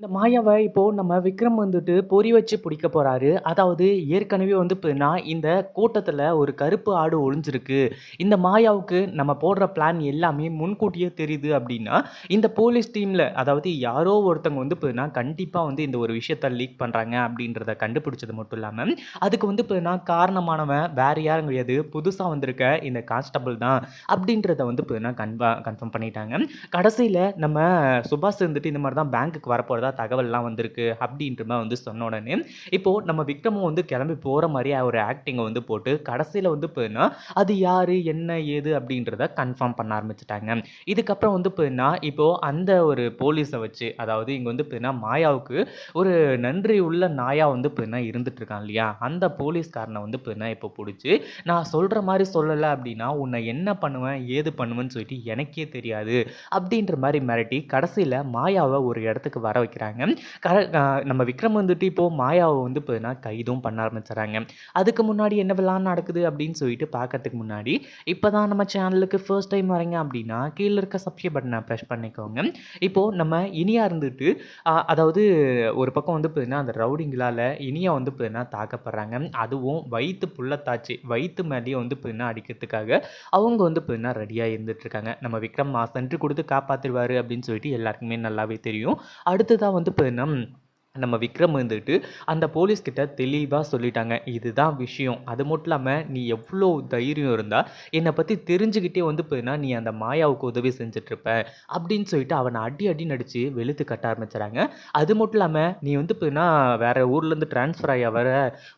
இந்த மாயாவை இப்போது நம்ம விக்ரம் வந்துட்டு பொறி வச்சு பிடிக்க போகிறாரு அதாவது ஏற்கனவே வந்து பார்த்தீங்கன்னா, இந்த கூட்டத்தில் ஒரு கருப்பு ஆடு ஒழிஞ்சிருக்கு இந்த மாயாவுக்கு நம்ம போடுற பிளான் எல்லாமே முன்கூட்டியே தெரியுது அப்படின்னா இந்த போலீஸ் டீமில் அதாவது யாரோ ஒருத்தவங்க வந்து பார்த்தீங்கன்னா, கண்டிப்பாக வந்து இந்த ஒரு விஷயத்த லீக் பண்ணுறாங்க அப்படின்றத கண்டுபிடிச்சது மட்டும் இல்லாமல் அதுக்கு வந்து பார்த்தீங்கன்னா காரணமானவன் வேறு யாரும் கிடையாது. புதுசாக வந்திருக்க இந்த கான்ஸ்டபிள் தான் அப்படின்றத வந்து பார்த்தீங்கன்னா கன்ஃபா கன்ஃபார்ம் பண்ணிட்டாங்க. கடைசியில் நம்ம சுபாஷ் இருந்துட்டு இந்த மாதிரி தான் பேங்க்குக்கு வரப்போகிறதா வரப்போறதா தகவல்லாம் வந்திருக்கு அப்படின்ற மாதிரி வந்து சொன்ன உடனே, இப்போது நம்ம விக்ரமும் வந்து கிளம்பி போகிற மாதிரி ஒரு ஆக்டிங்கை வந்து போட்டு கடைசியில் வந்து போயின்னா அது யார் என்ன? ஏது? அப்படின்றத கன்ஃபார்ம் பண்ண ஆரம்பிச்சிட்டாங்க இதுக்கப்புறம் வந்து போயின்னா இப்போ அந்த ஒரு போலீஸை வச்சு அதாவது இங்கே வந்து போயின்னா மாயாவுக்கு ஒரு நன்றி உள்ள நாயா வந்து போயின்னா இருந்துட்டு இருக்கான் இல்லையா? அந்த போலீஸ்காரனை வந்து போயின்னா இப்போ பிடிச்சி நான் சொல்கிற மாதிரி சொல்லலை அப்படின்னா உன்னை என்ன பண்ணுவேன்? ஏது பண்ணுவேன்னு சொல்லிட்டு எனக்கே தெரியாது. அப்படின்ற மாதிரி மிரட்டி கடைசியில் மாயாவை ஒரு இடத்துக்கு வர ஆரம்பிக்கிறாங்க கர நம்ம விக்ரம் வந்துட்டு இப்போது மாயாவை வந்து பார்த்தீங்கன்னா, கைதும் பண்ண ஆரம்பிச்சிடறாங்க அதுக்கு முன்னாடி என்னவெல்லாம் நடக்குது அப்படின்னு சொல்லிட்டு பார்க்கறதுக்கு முன்னாடி, இப்போ தான் நம்ம சேனலுக்கு ஃபர்ஸ்ட் டைம் வரீங்க அப்படின்னா கீழே இருக்க சப்ஸ்கிரைப் பட்டனை பிரஸ் பண்ணிக்கோங்க. இப்போது நம்ம இனியா இருந்துட்டு அதாவது ஒரு பக்கம் வந்து பார்த்தீங்கன்னா, அந்த ரவுடிங்களால் இனியா வந்து பார்த்தீங்கன்னா தாக்கப்படுறாங்க. அதுவும் வயிற்று புள்ளத்தாச்சு வயிற்று மேலேயே வந்து பார்த்தீங்கன்னா அடிக்கிறதுக்காக அவங்க வந்து பார்த்தீங்கன்னா ரெடியாக இருந்துட்டு இருக்காங்க. நம்ம விக்ரம் மாஸ் என்ட்ரி கொடுத்து காப்பாத்திருவாரு அப்படின்னு சொல்லிட்டு எல்லாருக்குமே நல்லாவே தெரியும். அடுத்ததாக வந்து பார்த்தீங்கன்னா, நம்ம விக்ரம் வந்துட்டு அந்த போலீஸ் தெளிவாக சொல்லிட்டாங்க. இதுதான் விஷயம். அது மட்டும் இல்லாமல் நீ எவ்வளோ தைரியம் இருந்தால் என்னை பற்றி தெரிஞ்சுக்கிட்டே வந்து பார்த்தீங்கன்னா, நீ அந்த மாயாவுக்கு உதவி செஞ்சிட்ருப்ப அப்படின்னு சொல்லிட்டு அவனை அடி அடி நடித்து வெளுத்து கட்ட ஆரம்பிச்சுறாங்க. அது மட்டும் இல்லாமல் நீ வந்து பார்த்தீங்கன்னா, வேறு ஊர்லேருந்து ட்ரான்ஸ்ஃபர் ஆகி வர,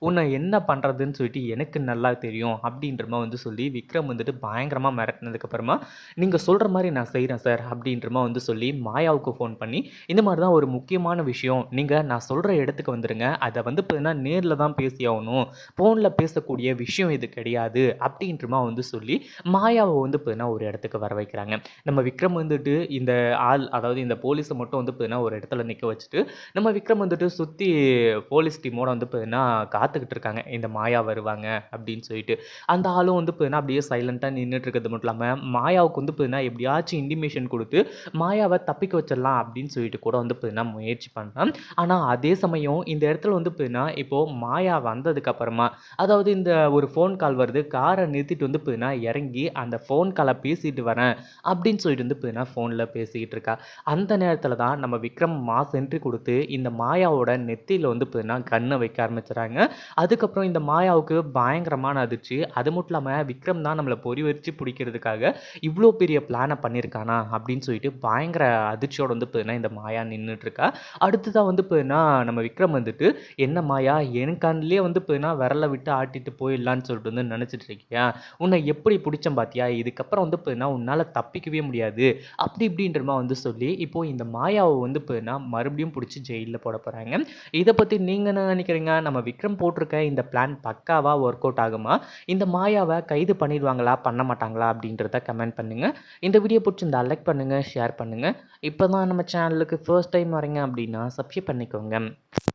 உன்னை என்ன பண்ணுறதுன்னு சொல்லிட்டு எனக்கு நல்லா தெரியும். அப்படின்றமா வந்து சொல்லி விக்ரம் வந்துட்டு பயங்கரமாக மிரட்டினதுக்கப்புறமா நீங்கள் சொல்கிற மாதிரி நான் செய்கிறேன் சார் அப்படின்றமா வந்து சொல்லி மாயாவுக்கு ஃபோன் பண்ணி, இந்த மாதிரி தான் ஒரு முக்கியமான விஷயம். நீங்கள் நான் சொல்ற இடத்துக்கு வந்துடுங்க அதை வந்து பார்த்தீங்கன்னா, நேர்ல தான் பேசியாகணும். ஃபோன்ல பேசக்கூடிய விஷயம் இது கிடையாது. அப்படின்றமா வந்து சொல்லி மாயாவை வந்து பார்த்தீங்கன்னா, ஒரு இடத்துக்கு வர வைக்கிறாங்க. நம்ம விக்ரம் வந்துட்டு இந்த ஆள் அதாவது இந்த போலீஸை மட்டும் வந்து பார்த்தீங்கன்னா, ஒரு இடத்துல நிற்க வச்சுட்டு, நம்ம விக்ரம் வந்துட்டு சுத்தி போலீஸ் டீமோட வந்து பார்த்தீங்கன்னா, காத்துக்கிட்டு இருக்காங்க. இந்த மாயா வருவாங்க அப்படின்னு சொல்லிட்டு. அந்த ஆளும் வந்து பார்த்தீங்கன்னா, அப்படியே சைலண்ட்டாக நின்றுட்டு இருக்கிறது மட்டும் இல்லாமல் மாயாவுக்கு வந்து பார்த்தீங்கன்னா, எப்படியாச்சும் இன்டிமேஷன் கொடுத்து மாயாவை தப்பிக்க வச்சிடலாம் அப்படின்னு சொல்லிட்டு கூட வந்து பார்த்தீங்கன்னா, முயற்சி பண்ணலாம் ஆனால் ஆனால் அதே சமயம் இந்த இடத்துல வந்து பார்த்தீங்கன்னா, இப்போது மாயா வந்ததுக்கப்புறமா அதாவது இந்த ஒரு ஃபோன் கால் வருது. காரை நிறுத்திட்டு வந்து பார்த்தீங்கன்னா, இறங்கி அந்த ஃபோன் காலை பேசிட்டு வரேன் அப்படின்னு சொல்லிட்டு வந்து பார்த்தீங்கன்னா, ஃபோனில் பேசிக்கிட்டு இருக்கா. அந்த நேரத்தில் தான் நம்ம விக்ரம் மாஸ் என்ட்ரி கொடுத்து இந்த மாயாவோட நெத்தியில் வந்து பார்த்தீங்கன்னா, கண்ணை வைக்க ஆரம்பிச்சுறாங்க. அதுக்கப்புறம் இந்த மாயாவுக்கு பயங்கரமான அதிர்ச்சி. அது மட்டும் இல்லாமல் விக்ரம் தான் நம்மளை பொறி வரிச்சு பிடிக்கிறதுக்காக இவ்வளோ பெரிய பிளானை பண்ணியிருக்கானா? அப்படின்னு சொல்லிட்டு பயங்கர அதிர்ச்சியோடு வந்து பார்த்தீங்கன்னா, இந்த மாயா நின்றுட்டுருக்கா அடுத்து தான் வந்து பார்த்தீங்கன்னா, நம்ம விக்ரம் வந்துட்டு, என்ன மாயா என் கண்ணிலே வந்து இப்போனா விரல விட்டு ஆட்டிட்டு போயிடலான்னு சொல்லிட்டு வந்து நினச்சிட்டு இருக்கியா? உன்னை எப்படி பிடிச்சம் பார்த்தியா? இதுக்கப்புறம் வந்து இப்போனா உன்னால தப்பிக்கவே முடியாது. அப்படி இப்படின்றமா வந்து சொல்லி, இப்போ இந்த மாயாவை வந்து இப்போனா மறுபடியும் பிடிச்சி ஜெயிலில் போட போறாங்க. இதை பத்தி நீங்க என்ன நினைக்கிறீங்க நம்ம விக்ரம் போட்டிருக்க இந்த பிளான் பக்காவாக ஒர்க் அவுட் ஆகுமா? இந்த மாயாவை கைது பண்ணிடுவாங்களா? பண்ண மாட்டாங்களா? அப்படின்றத கமெண்ட் பண்ணுங்க. இந்த வீடியோ பிடிச்சிருந்தா லைக் பண்ணுங்க, ஷேர் பண்ணுங்க. இப்போ தான் நம்ம சேனலுக்கு ஃபர்ஸ்ட் டைம் வரீங்க அப்படின்னா சப்ஸ்கிரைப் பண்ணிக்கோங்க. cường ngâm